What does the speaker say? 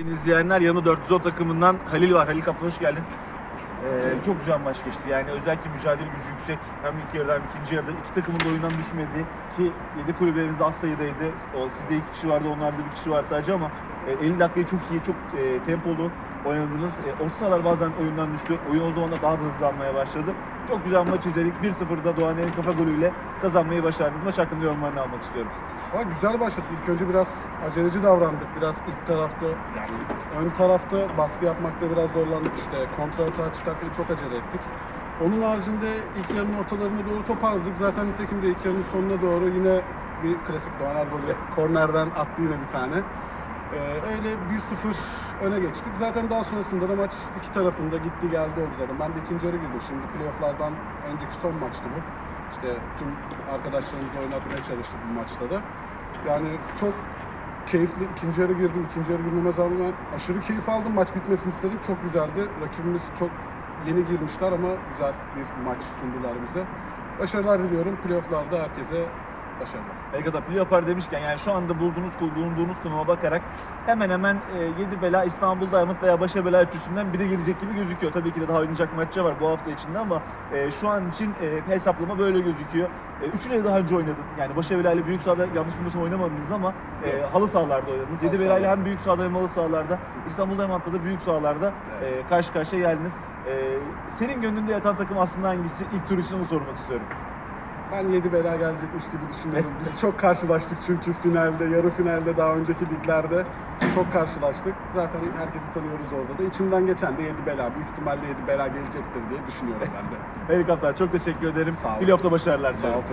Sayın izleyenler yanı 410 takımından Halil var. Halil Kaplan hoş geldin. Ee, çok güzel maç geçti. Yani özellikle mücadele gücü yüksek. Hem ilk yarıda hem ikinci yarıda iki takımın da oyundan düşmedi. Ki 7 kulüpleriniz az sayıdaydı. O, sizde iki kişi vardı, onlarda bir kişi var sadece ama e, 50 dakikayı çok iyi, çok e, tempolu oynadınız. E, orta sahalar bazen oyundan düştü. Oyun o zaman da daha da hızlanmaya başladı. Çok güzel maç izledik. 1-0'da Doğaner'in kafa golüyle kazanmayı başardınız. Maç hakkında yorumlarını almak istiyorum. Ama güzel başladık. İlk önce biraz aceleci davrandık. Biraz ilk tarafta yani ön tarafta baskı yapmakta biraz zorlandık işte. Kontra atağa çıkarken çok acele ettik. Onun haricinde ilk yarının ortalarına doğru toparladık. Zaten nitekim de ilk yarının sonuna doğru yine bir klasik Doğaner golü. Kornerden attı yine bir tane. Ee, öyle 1-0 öne geçtik. Zaten daha sonrasında da maç iki tarafında gitti geldi oldu zaten. Ben de ikinci yarı girdim. Şimdi playofflardan önceki son maçtı bu. İşte tüm arkadaşlarımızla oynatmaya çalıştık bu maçta da. Yani çok keyifli ikinci yarı girdim. İkinci yarı girmeme rağmen aşırı keyif aldım. Maç bitmesini istedim. Çok güzeldi. Rakibimiz çok yeni girmişler ama güzel bir maç sundular bize. Başarılar diliyorum. Playoff'larda herkese başarılar. Belki Playoff'lar demişken yani şu anda bulduğunuz bulunduğunuz konuma bakarak hemen hemen 7 bela İstanbul Diamond veya Başa Bela üçlüsünden biri gelecek gibi gözüküyor. Tabii ki de daha oynayacak maçça var bu hafta içinde ama e, şu an için e, hesaplama böyle gözüküyor. E, üçüyle de daha önce oynadın. Yani Başa Bela ile büyük sahada yanlış bilmiyorsam oynamadınız ama e, halı sahalarda oynadınız. Halı 7 Bela ile hem büyük sahada hem halı sahalarda İstanbul Diamond'da da büyük sahalarda Evet. e, karşı karşıya geldiniz. E, senin gönlünde yatan takım aslında hangisi? İlk tur için onu sormak istiyorum. Ben 7 bela gelecekmiş gibi düşünüyorum. Biz çok karşılaştık çünkü finalde, yarı finalde, daha önceki liglerde çok karşılaştık. Zaten herkesi tanıyoruz orada da. İçimden geçen de 7 bela. Büyük ihtimalle 7 bela gelecektir diye düşünüyorum ben de. Helikopter çok teşekkür ederim. Sağ olun. Playoff'ta başarılar Sağ ol.